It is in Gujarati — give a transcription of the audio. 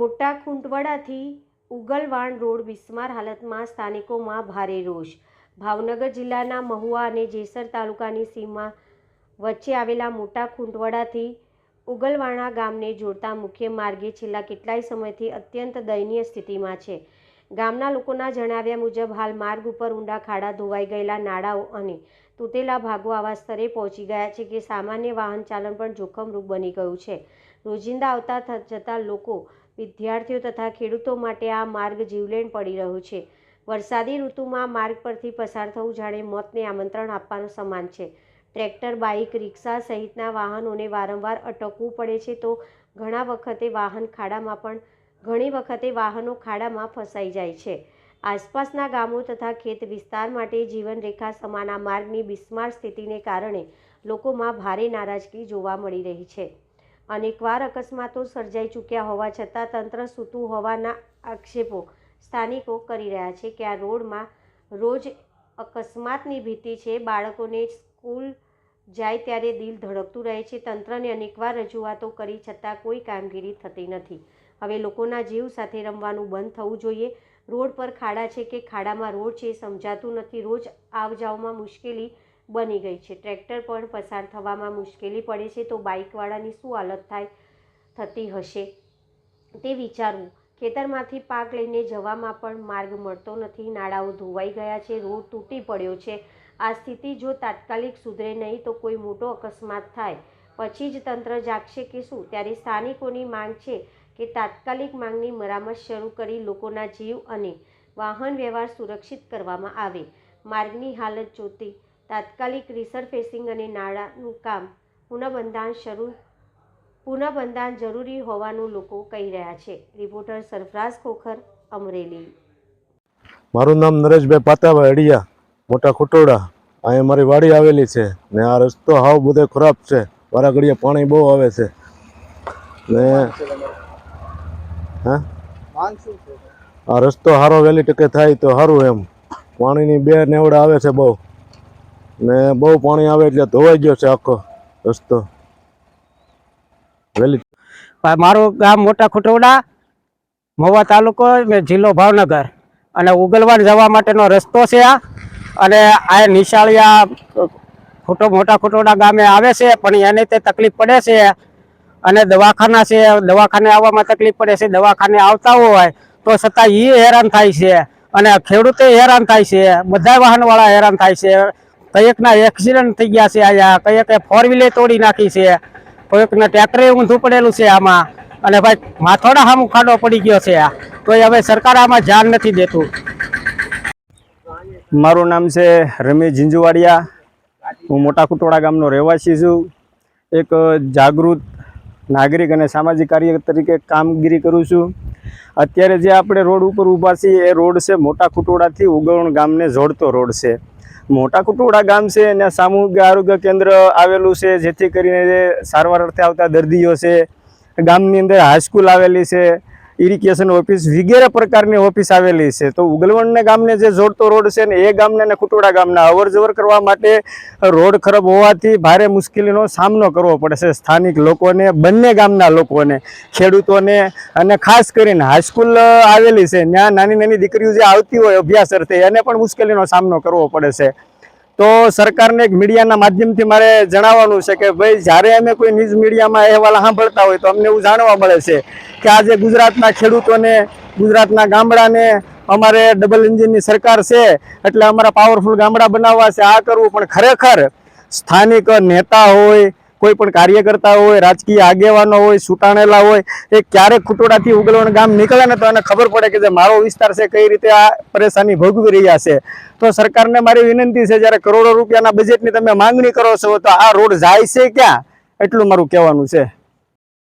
મોટા ખૂંટવાડાથી ઉગલવાણ રોડ બિસ્માર હાલતમાં સ્થાનિકોમાં ભારે રોષ. ભાવનગર જિલ્લાના મહુવા અને જેસર તાલુકાની સીમા વચ્ચે આવેલા મોટા ખૂંટવાડાથી ઉગલવાણા ગામને જોડતા મુખ્ય માર્ગે છેલ્લા કેટલાય સમયથી અત્યંત દયનીય સ્થિતિમાં છે. ગામના લોકોના જણાવ્યા મુજબ, હાલ માર્ગ ઉપર ઊંડા ખાડા ધોવાઈ ગયેલા નાળાઓ અને તૂટેલા ભાગો આવા સ્તરે પહોંચી ગયા છે કે સામાન્ય વાહન ચાલન પણ જોખમરૂપ બની ગયું છે. રોજિંદા આવતા જતા લોકો વિદ્યાર્થીઓ તથા ખેડૂતો માટે આ માર્ગ જીવલેણ પડી રહ્યો છે. વરસાદી ઋતુમાં માર્ગ પરથી પસાર થવું જાણે મોતને આમંત્રણ આપવાનું સમાન છે. ટ્રેક્ટર, બાઇક, રિક્ષા સહિતના વાહનોને વારંવાર અટકવું પડે છે તો ઘણા વખતે વાહન ખાડામાં પણ, ઘણી વખતે વાહનો ખાડામાં ફસાઈ જાય છે. આસપાસના ગામો તથા ખેત વિસ્તાર માટે જીવનરેખા સમાન આ માર્ગની બિસ્માર સ્થિતિને કારણે લોકોમાં ભારે નારાજગી જોવા મળી રહી છે. અનેકવાર અકસ્માતો સર્જાઈ ચૂક્યા હોવા છતાં તંત્ર સૂતું હોવાના આક્ષેપો સ્થાનિકો કરી રહ્યા છે કે આ રોડમાં રોજ અકસ્માતની ભીતિ છે. બાળકોને સ્કૂલ જાય ત્યારે દિલ ધડકતું રહે છે. તંત્રને અનેકવાર રજૂઆતો કરી છતાં કોઈ કામગીરી થતી નથી. હવે લોકોના જીવ સાથે રમવાનું બંધ થવું જોઈએ. રોડ પર ખાડા છે કે ખાડામાં રોડ છે સમજાતું નથી. રોજ આવ જાવમાં મુશ્કેલી બની ગઈ છે. ટ્રેક્ટર પણ પસાર થવામાં મુશ્કેલી પડે છે તો બાઇકવાળાની શું હાલત થાય થતી હશે તે વિચારવું. ખેતરમાંથી પાક લઈને જવામાં પણ માર્ગ મળતો નથી. નાળાઓ ધોવાઈ ગયા છે, રોડ તૂટી પડ્યો છે. આ સ્થિતિ જો તાત્કાલિક સુધરે નહીં તો કોઈ મોટો અકસ્માત થાય. પછી જ તંત્ર જાગશે કે શું? ત્યારે સ્થાનિકોની માંગ છે કે તાત્કાલિક માંગની મરામત શરૂ કરી લોકોના જીવ અને વાહન વ્યવહાર સુરક્ષિત કરવામાં આવે. માર્ગની હાલત જોતી તાત્કાલિક રિસરફેસિંગ અને નાળાનું કામ પુનઃબંધાણ શરૂ પુનઃબંધાણ જરૂરી હોવાનું લોકો કહી રહ્યા છે. રિપોર્ટર સરફરાઝ ખોખર, અમરેલી. મારું નામ નરેશભાઈ પાતાભાઈ અડિયા, મોટા ખોટોડા. અહીંયા મારી વાડી આવેલી છે ને આ રસ્તો હાવ બધો ખરાબ છે. વારા ઘડીએ પાણી બહુ આવે છે. ને હા? આ રસ્તો સારો વહેલી ટકે થાય તો સારું એમ. પાણીની બે નેવડા આવે છે બહુ. ને બહુ પાણી આવે એટલે ધોવાઈ ગયો છે આખો રસ્તો. વહેલી મારું ગામ મોટા ખુટવડા મહુવા તાલુકો, ને જિલ્લો ભાવનગર. અને ઉગલવાડ જવા માટેનો રસ્તો છે આ. અને આ નિશાળિયા, ખોટો મોટા ખુટવડા ગામે આવે છે, પણ એને તે તકલીફ પડે છે. અને દવાખાના છે, દવાખાને આવવામાં તકલીફ પડે છે, દવાખાને આવતા હોય તો છતાં એ હેરાન થાય છે. અને ખેડૂતે હેરાન થાય છે, બધા વાહનવાળા હેરાન થાય છે. કયેકના એક્સિડન્ટ થઈ ગયા છે અહીંયા કયેકે ફોર વ્હીલે તોડી નાખી છે, કોઈકને ટ્રેક્ટરે ઊંધું પડેલું છે આમાં, અને ભાઈ માથોડા સામું ખાડો પડી ગયો છે આ. તો હવે સરકાર આમાં ધ્યાન નથી દેતું. મારું નામ છે રમેશ ઝીંઝુવાડિયા. હું મોટા કુટોડા ગામનો રહેવાસી છું. એક જાગૃત નાગરિક અને સામાજિક કાર્ય તરીકે કામગીરી કરું છું. અત્યારે જે આપણે રોડ ઉપર ઊભા છીએ, એ રોડ છે મોટા કુટોડાથી ઉગવણ ગામને જોડતો રોડ છે. મોટા કુટોડા ગામ છે અને સામૂહિક આરોગ્ય કેન્દ્ર આવેલું છે, જેથી કરીને સારવાર અર્થે આવતા દર્દીઓ છે, ગામની અંદર હાઈસ્કૂલ આવેલી છે ઇરિગેશન ઓફિસ વગેરે પ્રકારની ઓફિસ આવેલી છે. તો ઉગલવણને ગામને જે જોડતો રોડ છે ને એ ગામને અને કુટોડા ગામના અવરજવર કરવા માટે રોડ ખરાબ હોવાથી ભારે મુશ્કેલીનો સામનો કરવો પડે છે સ્થાનિક લોકોને, બંને ગામના લોકોને, ખેડૂતોને અને ખાસ કરીને હાઈસ્કૂલ આવેલી છે. ત્યાં નાની નાની દીકરીઓ જે આવતી હોય, અભ્યાસ અર્થે એને પણ મુશ્કેલીનો સામનો કરવો પડે છે. તો સરકારને એક મીડિયાના માધ્યમથી મારે જણાવવાનું છે કે ભાઈ, જ્યારે અમે કોઈ ન્યૂઝ મીડિયામાં અહેવાલ સાંભળતા હોય તો અમને એવું જાણવા મળે છે કે આજે ગુજરાતના ખેડૂતોને, ગુજરાતના ગામડાને અમારે ડબલ એન્જિનની સરકાર છે, એટલે અમારા પાવરફુલ ગામડા બનાવવા છે, આ કરવું. પણ ખરેખર સ્થાનિક નેતા હોય કોઈ પણ કાર્યકર્તા હોય, રાજકીય આગેવાનો હોય સુટાણેલા હોય, એ ક્યારેક ખુટોડાથી ઉગલવાનું ગામ નીકળે ને તો એને ખબર પડે કે જે મારો વિસ્તાર છે, કઈ રીતે આ પરેશાની ભોગવી રહ્યા છે. તો સરકારને મારી વિનંતી છે, જ્યારે કરોડો રૂપિયાના બજેટની તમે માંગણી કરો છો, તો આ રોડ જાય છે ક્યાં? એટલું મારું કહેવાનું છે.